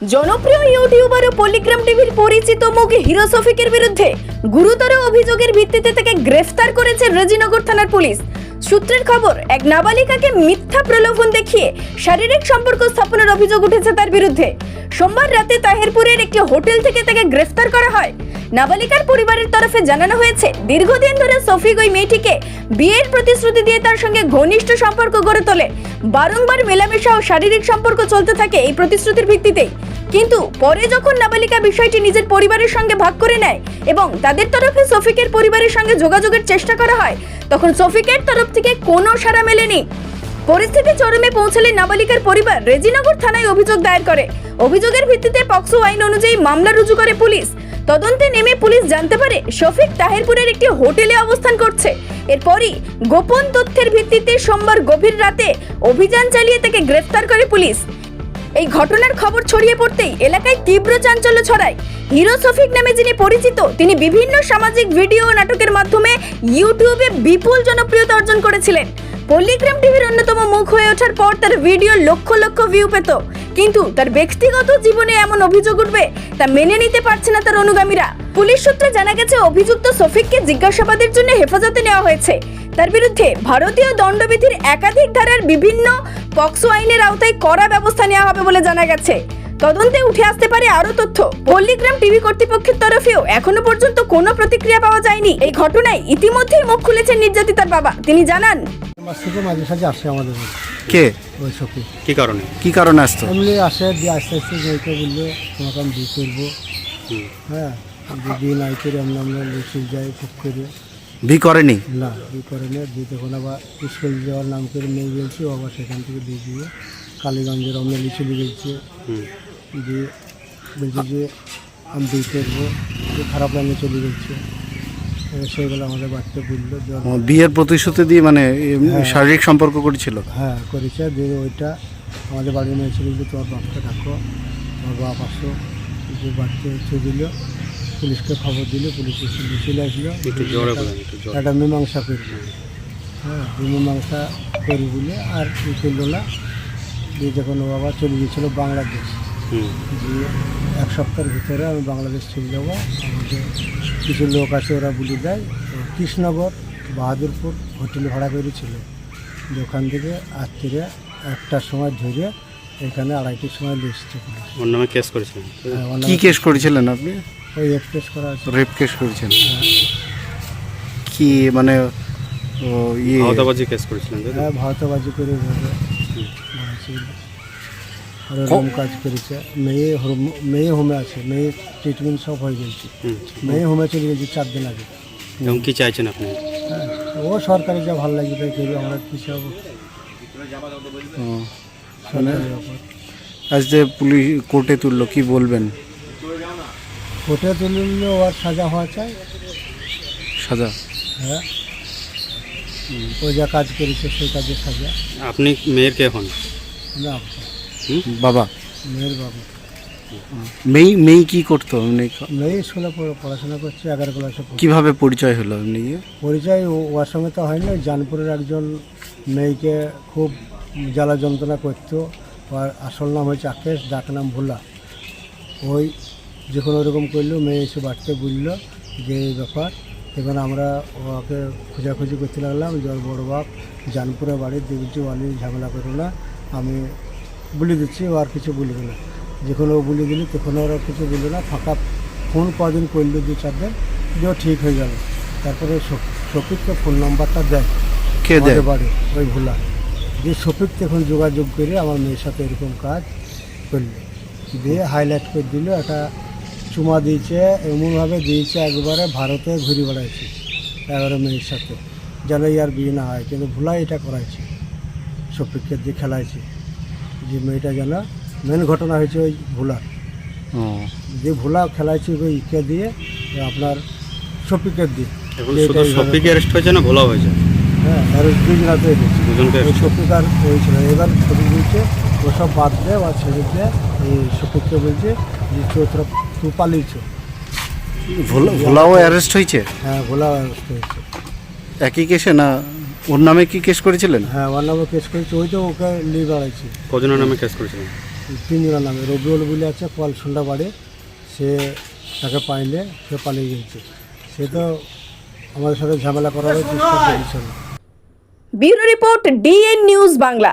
জনপ্রিয় ইউটিউবার ও পলিগ্রাম টিভির পরিচিত মুখ হিরো শফিকের বিরুদ্ধে গুরুতর অভিযোগের ভিত্তিতে তাকে গ্রেফতার করেছে রেজিনগর থানার পুলিশ। সূত্রের খবর, এক নাবালিকাকে মিথ্যা প্রলোভন দেখিয়ে শারীরিক সম্পর্ক স্থাপনের অভিযোগ উঠেছে তার বিরুদ্ধে। সোমবার রাতে তাহেরপুরের একটি হোটেল থেকে তাকে গ্রেফতার করা হয়। নাবালিকার পরিবারের তরফে জানানো হয়েছে, দীর্ঘদিন ধরে সফিক ওই মেয়েটিকে বিয়ের প্রতিশ্রুতি দিয়ে তার সঙ্গে ঘনিষ্ঠ সম্পর্ক গড়ে তোলে। বারংবার মেলামেশা ও শারীরিক সম্পর্ক চলতে থাকে এই প্রতিশ্রুতির ভিত্তিতেই। কিন্তু পরে যখন নাবালিকা বিষয়টি নিজের পরিবারের সঙ্গে ভাগ করে নেয় এবং তাদের তরফে সফিকের পরিবারের সঙ্গে যোগাযোগের চেষ্টা করা হয়, তখন সফিকের তরফ থেকে কোনো সাড়া মেলেনি। পরিস্থিতি চরমে পৌঁছালে নাবালিকার পরিবার রেজিনগর থানায় অভিযোগ দায়ের করে। অভিযোগের ভিত্তিতে পক্সো আইন অনুযায়ী মামলা রুজু করে পুলিশ। তদন্তে নেমে পুলিশ জানতে পারে শফিক তাহেরপুরের একটি হোটেলে অবস্থান করছে। এরপরই গোপন তথ্যের ভিত্তিতে সোমবার গভীর রাতে অভিযান চালিয়ে তাকে গ্রেফতার করে পুলিশ। এই ঘটনার খবর ছড়িয়ে পড়তেই এলাকায় তীব্র চাঞ্চল্য ছড়ায়। হিরো শফিক নামে যিনি পরিচিত, তিনি বিভিন্ন সামাজিক ভিডিও নাটকের মাধ্যমে ইউটিউবে বিপুল জনপ্রিয়তা অর্জন করেছিলেন। পল্লিগ্রাম টিভির অন্যতম মুখ হয়ে ওঠার পর তার ভিডিও লক্ষ লক্ষ ভিউ পেত। কিন্তু তার ব্যক্তিগত জীবনে এমন অভিযোগ উঠবে তা মেনে নিতে পারছে না তার অনুগামীরা। পুলিশ সূত্রে জানা গেছে, অভিযুক্ত শফিককে জিজ্ঞাসাবাদের জন্য হেফাজতে নেওয়া হয়েছে। তার বিরুদ্ধে ভারতীয় দণ্ডবিধির একাধিক ধারার বিভিন্ন পক্সো আইনের আওতায় কড়া ব্যবস্থা নেওয়া হবে বলে জানা গেছে। তদন্তে উঠে আসতে পারে আরও তথ্য। পল্লিগ্রাম টিভি কর্তৃপক্ষের তরফেও এখনও পর্যন্ত কোনো প্রতিক্রিয়া পাওয়া যায়নি। এই ঘটনায় ইতিমধ্যেই মুখ খুলেছেন নির্যাতিতার বাবা। তিনি জানান মাঝে সাঝে আসে আমাদের কে? ওই সখী কি কারণে? কি কারণে আসতো? এমনি আসে দিয়ে আস্তে আস্তে যেতে বলল তোমাকে আমি বিয়ে করব। হ্যাঁ বিয়ে নাই করে আমরা আমরা লিচুর যাই খুব করে। বি করেনি? না তখন আবার স্কুল যাওয়ার নাম করে গেছি আবার সেখান থেকে দিয়ে দিয়ে কালীগঞ্জের আমরা লিচুলি গেছি। দিয়ে বলছে যে আমি বিয়ে করব খারাপ লাইনে চলে যাচ্ছে সেগুলো আমাদের বাড়িতে বলল যে বিয়ের প্রতিশ্রুতি দিয়ে মানে এম, শারীরিক সম্পর্ক করেছিল? হ্যাঁ করেছে। দিয়ে ওইটা আমাদের বাড়ির মেয়ে ছিল যে তোমার বাপকে ডাকো তোমার বাপ আসো। যে বাড়িতে এসে দিল পুলিশকে খবর দিল পুলিশ চলে আসলো। একটু জোরে বলেন একটু জোরে। একটা মীমাংসা করব হ্যাঁ মীমাংসা করি বলে আর করল না দিয়ে যখন ও আবার চলে গিয়েছিল বাংলাদেশ। হুম। দিয়ে এক সপ্তাহের ভিতরে আমি বাংলাদেশ চলে যাব। আমাদের কিছু লোক আছে ওরা বলে দেয় তো কৃষ্ণনগর বাহাদুরপুর হোটেল ভাড়া করেছিল ওখান থেকে রাত্রিরে একটার সময় ধরে এখানে আড়াইটির সময় পুলিশ। ওর নামে কেস করেছিলেন? হ্যাঁ, কি নামে- কেস করেছিলেন আপনি? ওই এক্সপ্রেস করা আছে রেপ কেস করেছেন কি মানে ও ইয়ে? আওতাবাজি কেস করেছিলেন হ্যাঁ ভারতবাজি করে রুম কাজ করেছে। মেয়ে হোম- মেয়ে হোমে আছে মেয়ে ট্রিটমেন্ট সব হয়ে গেছে। মেয়ে হোমে চলে গেছে চার দিন আগে। এবং কি চাইছেন আপনি? হ্যাঁ ও সরকারি যা ভালো লাগবে তাই করবে আমরা কী সব ব্যাপার। আজ যে পুলিশ কোর্টে তুললো কি বলবেন? কোর্টে তুললে ওর সাজা হওয়া চাই। সাজা? হ্যাঁ। ও যা কাজ করেছে সেই কাজের সাজা। আপনি মেয়ের কে হন? না বাবা। মেয়ের বাবু। মেয়ে মেয়ে কি করতো এমনি? মেয়ে স্কুলে পড়াশোনা করছে এগারো ক্লাসে। কীভাবে পরিচয় হলো এমনি? পরিচয় ওর সঙ্গে তো হয়নি জানপুরের একজন মেয়েকে খুব জ্বালা যন্ত্রণা করতো। ওর আসল নাম হয়েছে আকেশ ডাক নাম ভোলা। ওই যখন ওরকম করল মেয়ে এসে বাড়িতে বলল যে এই ব্যাপার। তখন আমরা ওকে খোঁজাখুঁজি করতে লাগলাম জল বড় বাপ জানপুরে বাড়ি দেখছি অনেক ঝামেলা করো না। আমি বলে দিচ্ছি ও আর কিছু বলবে না। যখন ও বলে দিলি তখন ওরা কিছু বলল না। ফাঁকা ফোন কদিন করল দু চার দিন যে ঠিক হয়ে গেল। তারপরে শফ- শফিককে ফোন নাম্বারটা দেয়। কে দেয়? বাড়ি ওই ভোলা। দিয়ে শফিক তখন যোগাযোগ করে আমার মেয়ের সাথে এরকম কাজ করল। দিয়ে হাইলাইট করে দিল একটা চুমা দিয়েছে এমনভাবে দিয়েছে একবারে ভারতে ঘুরে বেড়াইছে এগারো মেয়ের সাথে। যেন ইয়ার বিয়ে না হয় কিন্তু ভোলা এটা করাইছে শফিককে দিয়ে খেলাইছে। যে মেয়েটা যেন মেন ঘটনা হয়েছে ওই ভোলা। যে ভোলা খেলাইছে ওই ইকে দিয়ে আপনার শফিকের দিয়ে। অ্যারেস্ট হয়েছে। না ভোলা হয়েছে? হ্যাঁ দুজনাতে হয়েছে। দুজনকে শফিক আর হয়েছিল এবার শফিক বলছে ওসব বাদ দে বা ছেড়ে দে। এই শফিককে বলছে যে চৌত্র পালিয়েছ। ভোলাও অ্যারেস্ট হয়েছে? হ্যাঁ হয়েছে। একই কেসে না ওর নামে কি কেস করেছিলেন? হ্যাঁ ওর নামে কেস করেছে। ওই তো ওকে নিয়ে বেড়াইছে। কজনের নামে কেস করেছিলেন? তিনজনের নামে। রবিউল বলে আছে কল সন্ধ্যা বাড়ি। সে তাকে পাইলে সে পালিয়ে গিয়েছে। সে তো আমাদের সাথে ঝামেলা করার চেষ্টা করেছিল। Bureau report D N news Bangla.